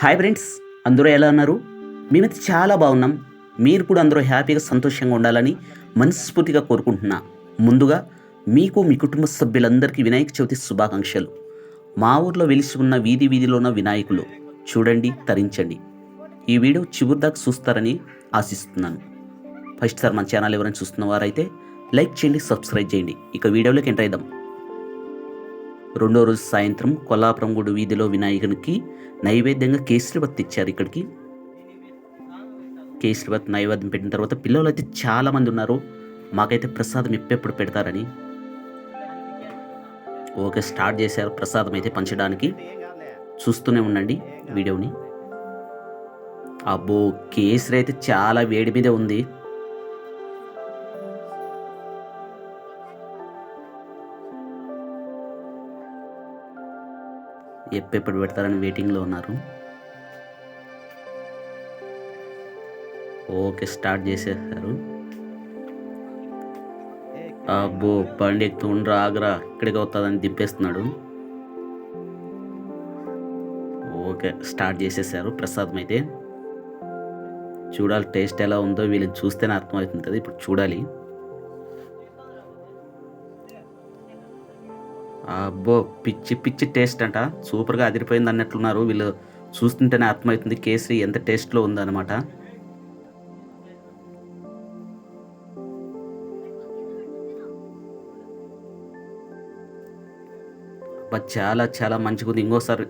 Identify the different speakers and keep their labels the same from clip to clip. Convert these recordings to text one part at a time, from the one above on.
Speaker 1: Hi friends అందరూ ఎలా ఉన్నారు? మేమైతే చాలా బాగున్నాం. మీరు కూడా అందరూ హ్యాపీగా సంతోషంగా ఉండాలని మనస్ఫూర్తిగా కోరుకుంటున్నా. ముందుగా మీకు మీ కుటుంబ సభ్యులందరికీ వినాయక చవితి శుభాకాంక్షలు. మా ఊర్లో వెలిసి ఉన్న వీధి వీధిలో ఉన్న వినాయకులు. చూడండి తరించండి. ఈ వీడియో చివరి దాకా చూస్తారని ఆశిస్తున్నాను. ఫస్ట్ సార్ మన ఛానల్ ఎవరైనా చూస్తున్న వారైతే లైక్ చేయండి సబ్స్క్రైబ్ చేయండి. ఇక వీడియోలోకి ఎంటర్ అయిద్దాం. రెండో రోజు సాయంత్రం కొల్లాపురం గుడి వీధిలో వినాయకునికి నైవేద్యంగా కేసరివత్ ఇచ్చారు ఇక్కడికి. కేసరివత్ నైవేద్యం పెట్టిన తర్వాత పిల్లలు అయితే చాలామంది ఉన్నారు. మాకైతే ప్రసాదం ఎప్పుడెప్పుడు పెడతారని. ఓకే స్టార్ట్ చేశారు ప్రసాదం అయితే పంచడానికి. చూస్తూనే ఉండండి వీడియోని. అబ్బో కేసరి అయితే చాలా వేడి మీదే ఉంది. ఎప్పుడెప్పుడు పెడతారని వెయిటింగ్లో ఉన్నారు. ఓకే స్టార్ట్ చేసేసారు. అబ్బో బండి ఎక్కుతుండ్రా ఆగ్రా ఇక్కడికి అవుతుందని దింపేస్తున్నాడు. ఓకే స్టార్ట్ చేసేసారు ప్రసాదం అయితే. చూడాలి టేస్ట్ ఎలా ఉందో వీళ్ళని చూస్తేనే అర్థమవుతుంది ఇప్పుడు చూడాలి. అబ్బో పిచ్చి పిచ్చి టేస్ట్ అంట. సూపర్గా అదిరిపోయింది అన్నట్లున్నారు వీళ్ళు. చూస్తుంటేనే అర్థమవుతుంది కేసరి ఎంత టేస్ట్లో ఉందన్నమాట. చాలా చాలా మంచిగా ఉంది. ఇంకోసారి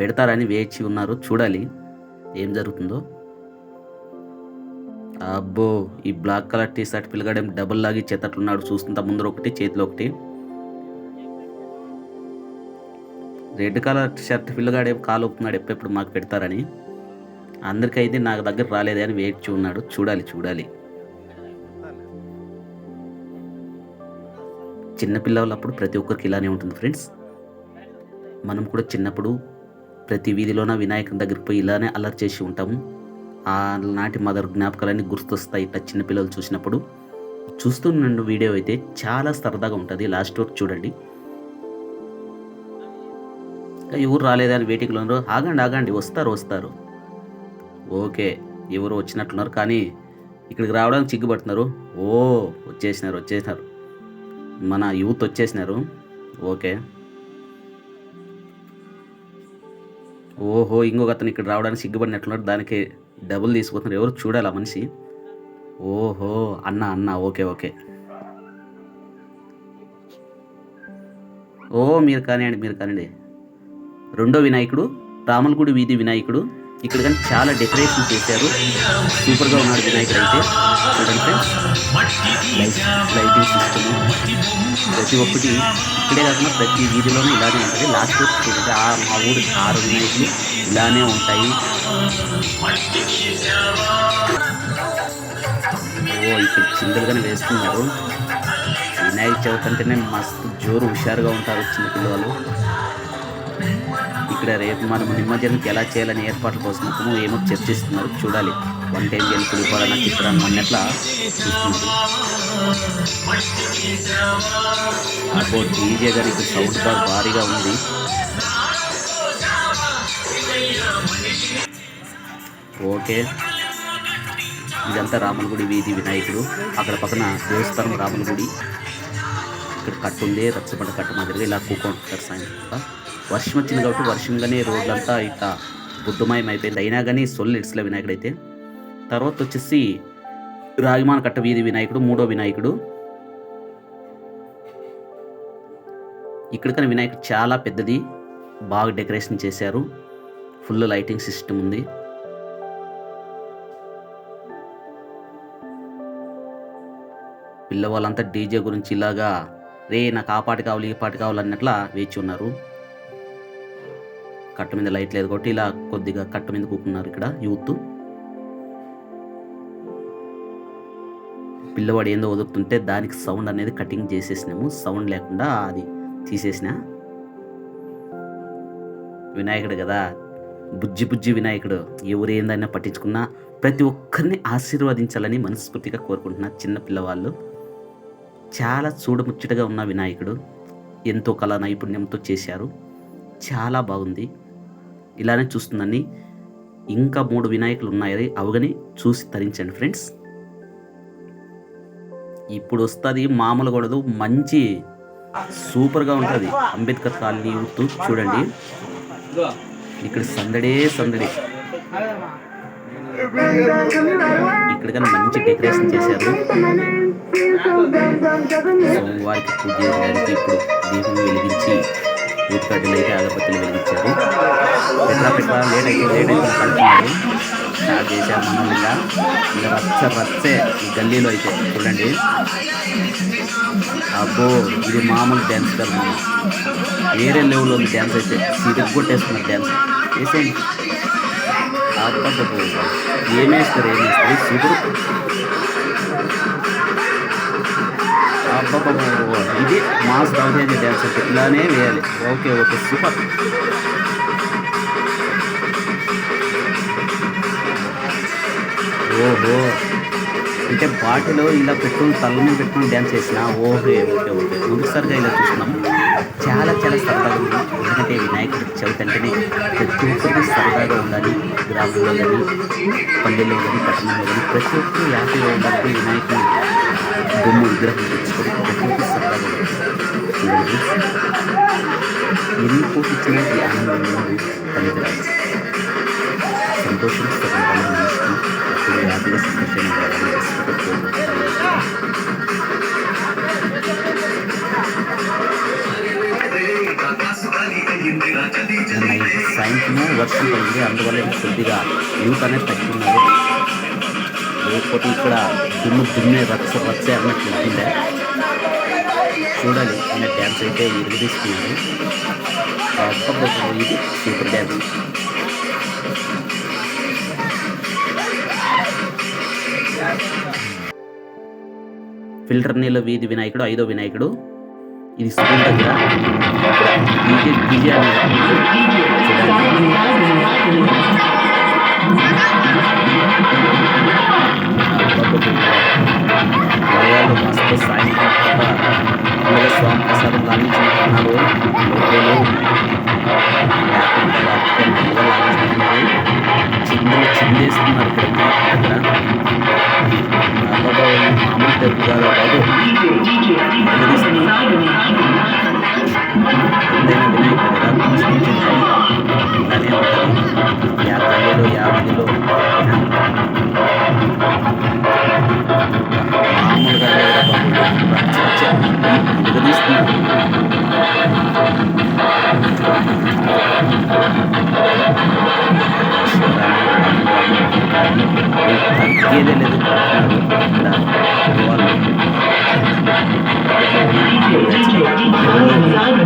Speaker 1: పెడతారని వేచి ఉన్నారు. చూడాలి ఏం జరుగుతుందో. అబ్బో ఈ బ్లాక్ కలర్ టీ షర్ట్ పిల్లగాడేం డబుల్ లాగి చేతట్లున్నాడు. చూస్తుంటా ముందర ఒకటి చేతిలో ఒకటి. రెడ్ కలర్ షర్ట్ పిల్లగాడేం కాలు ఒప్పుతున్నాడు ఎప్పుడెప్పుడు మాకు పెడతారని. అందరికైతే నాకు దగ్గర రాలేదే అని వేచి ఉన్నాడు చూడాలి చూడాలి. చిన్నపిల్లలప్పుడు ప్రతి ఒక్కరికి ఇలానే ఉంటుంది ఫ్రెండ్స్. మనం కూడా చిన్నప్పుడు ప్రతి వీధిలోన వినాయకుని దగ్గరికి పోయి ఇలానే అలర్ట్ చేసి ఉంటాము. ఆనాటి నాటి మదర్ జ్ఞాపకాలన్నీ గుర్తొస్తాయి ఇట్లా చిన్నపిల్లలు చూసినప్పుడు. చూస్తున్న వీడియో అయితే చాలా సరదాగా ఉంటుంది. లాస్ట్ వరకు చూడండి. ఇంకా ఎవరు రాలేదని వెయిటింగ్లో ఉన్నారు. ఆగండి ఆగండి వస్తారు వస్తారు. ఓకే ఎవరు వచ్చినట్లున్నారు కానీ ఇక్కడికి రావడానికి చిగ్గుపడుతున్నారు. ఓ వచ్చేసినారు వచ్చేసినారు. మన యూత్ వచ్చేసినారు. ఓకే. ఓహో ఇంకొక అతను ఇక్కడ రావడానికి సిగ్గుపడినట్లున్నారు దానికి డబుల్ తీసుకుంటున్నారు. ఎవరు చూడాలి ఆ మనిషి? ఓహో అన్న అన్న ఓకే ఓకే. ఓ మీరు కానివ్వండి మీరు కానివ్వండి. రెండో వినాయకుడు రామన్గుడి వీధి వినాయకుడు. ఇక్కడ కానీ చాలా డెకరేషన్ చేశారు. సూపర్గా ఉన్నాడు వినాయకుడు అయితే చూడండి ఫ్రెండ్స్ లైటింగ్ సిస్టమ్ ప్రతి ఒక్కటి ఇక్కడే కాకుండా ప్రతి వీధిలోనూ ఇలానే ఉంటుంది. లాస్ట్ చూడండి ఆ మా ఊరి ఆరు వినాయకులు ఇలానే ఉంటాయి. ఓ ఇక్కడ చిందలుగానే వేస్తున్నారు. వినాయక చవితి అంటేనే మస్తు జోరు హుషారుగా ఉంటారు చిన్నపిల్లలు ఇక్కడ రేపు మనం నిమజ్జనంకి ఎలా చేయాలని ఏర్పాట్ల కోసం ఏమో చర్చిస్తున్నారు. చూడాలి. వన్ టైం చేయాలి కుడిపోవాలన్న చిత్రాన్ని అన్నట్ల అబ్బో డీజే గారికి సౌండ్ బాగా భారీగా ఉంది. ఓకే. ఇదంతా రాములగుడి వీధి వినాయకుడు. అక్కడ పక్కన దేవస్థానం రాములగుడి. ఇక్కడ కట్టు ఉంది రచ్చబండ కట్టు మాదిరిగా ఇలా కూకుంటారు సాయంత్రం వర్షం వచ్చింది కాబట్టి వర్షంగానే రోడ్లంతా ఇట్లా బుద్ధమయం అయిపోయింది అయినా కానీ సొల్లు ఇడ్స్ల వినాయకుడు అయితే తర్వాత వచ్చేసి రాగిమాన కట్ట వీధి వినాయకుడు మూడో వినాయకుడు. ఇక్కడ కానీ వినాయకుడు చాలా పెద్దది. బాగా డెకరేషన్ చేశారు. ఫుల్ లైటింగ్ సిస్టమ్ ఉంది. పిల్లవాళ్ళంతా డీజే గురించి ఇలాగా రే నాకు ఆ పాట కావాలి ఈ పాటి కావాలి అన్నట్లా వేచి ఉన్నారు. కట్ట మీద లైట్ లేదు కాబట్టి ఇలా కొద్దిగా కట్ట మీద కూకున్నారు ఇక్కడ యూత్. పిల్లవాడు ఏందో వదులుతుంటే దానికి సౌండ్ అనేది కటింగ్ చేసేసినాము. సౌండ్ లేకుండా అది తీసేసిన. వినాయకుడు కదా బుజ్జి బుజ్జి వినాయకుడు. ఎవరు పట్టించుకున్నా ప్రతి ఒక్కరిని ఆశీర్వదించాలని మనస్ఫూర్తిగా కోరుకుంటున్నా చిన్న పిల్లవాళ్ళు. చాలా చూడముచ్చటగా ఉన్న వినాయకుడు. ఎంతో కళా నైపుణ్యంతో చేశారు. చాలా బాగుంది. ఇలానే చూస్తుందని ఇంకా మూడు వినాయకులు ఉన్నాయి అవగని చూసి తరించండి ఫ్రెండ్స్. ఇప్పుడు వస్తుంది మామూలు కూడదు మంచి సూపర్గా ఉంటుంది. అంబేద్కర్ కాలనీ యూత్ చూడండి. ఇక్కడ సందడే సందడి. ఇక్కడ కన్నా మంచి డెకరేషన్ చేశారు. సోమవారికి పూజ చేయడానికి ఇప్పుడు దీపం వెలిగించి ఊపికడ్డలు అయితే అగరబత్తులు వెలిగించారు ఎట్లా పెట్టా లేట్ అయితే లేట్ అయితే పడుతున్నారు స్టార్ట్ చేశాము మనం ఇలా ఇలా రచ్చ రచ్చే ఈ గల్లీలో అయితే చూడండి అబ్బో ఇది మామూలు డ్యాన్స్ కదా మామ వేరే లెవెల్లో ఉంది డ్యాన్స్ అయితే సీరియస్ కొట్టేస్తున్నారు డ్యాన్స్ వేసేయండి అబ్బబ్బబ్బో ఏమేస్తారు ఏమేస్తారు సూపర్ అబ్బబ్బబ్బో ఇది మాస్ రవితేజ డ్యాన్స్ అంటే ఇలానే వేయాలి. Okay okay super. ఓహో. అంటే బాటిలో ఇలా పెట్టుకుని తల పెట్టుకుని డ్యాన్స్ చేసిన ఓకే ఓకే ఓకే. మొదటిసారిగా ఇలా చూస్తున్నాం. చాలా చాలా సరదాగా ఉంది. ఎందుకంటే వినాయకుడి చవితి అంటేనే ప్రతి ఒక్కరికి సరదాగా ఉండాలి. గ్రామంలో కానీ పల్లెల్లో కానీ పట్టణంలో కానీ ప్రతి ఒక్కరు హ్యాపీగా ఉండాలి. వినాయకుడు బొమ్మ విగ్రహం తెచ్చుకొని ప్రతి సరదాగా ఎన్ని కోటి ఇచ్చినా ఈ ఆనందం పనికిరాదు సంతోషం సుఖంగా మనిషికి ఎప్పుడు హ్యాపీగా సంతోషంగా సాయంత్రం వర్షం కలిగి అందువల్ల కొద్దిగా యూత్ అనేది తగ్గుతున్నారు లేకపోతే ఇక్కడ దుమ్ము దుమ్మే రక్స రచ్చ అన్నట్టు ఉంటుండే చూడాలి. అనే డ్యాన్స్ అయితే ఇరుగు తీసుకున్నాను ఇది సూపర్ డ్యాన్స్. ఫిల్టర్ నీళ్ళ వీధి వినాయకుడు ఐదో వినాయకుడు. ఇది స్కూల్ దగ్గర డీజే చూడండి మామూలు టెంపు కాదు బాబు వెలిగిస్తున్నారు. ఎంతైనా వినాయకుడు కదా ప్రశ్నించింది ఇలానే ఉంటుంది యా గల్లీలో యా వీధిలో మామూలుగా లేదు బాబు రచ్చ రచ్చ వెలిగిస్తున్నారు తగ్గేదే లేదు ఇక్కడ వాళ్ళు సైడ్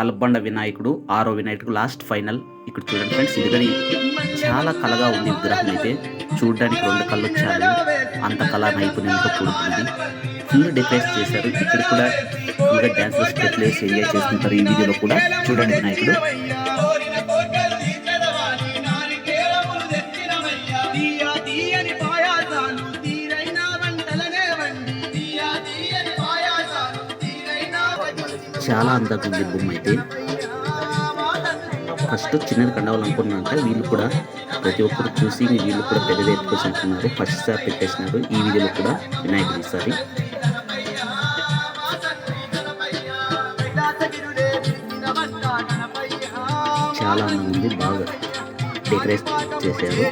Speaker 1: కాలబండ వినాయకుడు ఆరో వినాయకుడు లాస్ట్ ఫైనల్ ఇక్కడ చూడండి ఫ్రెండ్స్ ఇది కానీ చాలా కళగా ఉంది విగ్రహం అయితే. చూడడానికి రెండు కళ్ళు వచ్చారు అంత కళా నైపుణ్యంతో కూడుకుంది ఫుల్ డెకరేట్ చేశారు. ఇక్కడ కూడా ఫుల్గా డ్యాన్స్ స్టెప్లు వేసి ఎంజాయ్ చేసుకుంటారు ఈ వీడియోలో కూడా. చూడండి వినాయకుడు. చాలా అందంగా ఉంది బొమ్మ అయితే. ఫస్ట్ చిన్నది కండవాలనుకున్నాక వీళ్ళు కూడా ప్రతి ఒక్కరు చూసి వీళ్ళు కూడా పెద్దది ఎత్తుకొని అంటున్నారు. ఫస్ట్ సార్ పెట్టేసినారు. ఈ వీడియోలో కూడా వినాయకుడు ఈసారి చాలా అందంగా ఉంది. బాగా డెకరేట్ చేశారు.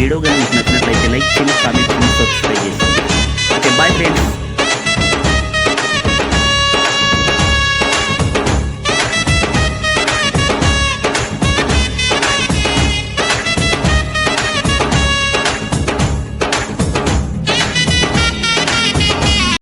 Speaker 1: వీడియో కానీ మీకు నచ్చినట్లయితే లైక్ చేయండి కామెంట్ చేయండి సబ్స్క్రైబ్ చేయండి ఓకే బాయ్ ఫ్రెండ్స్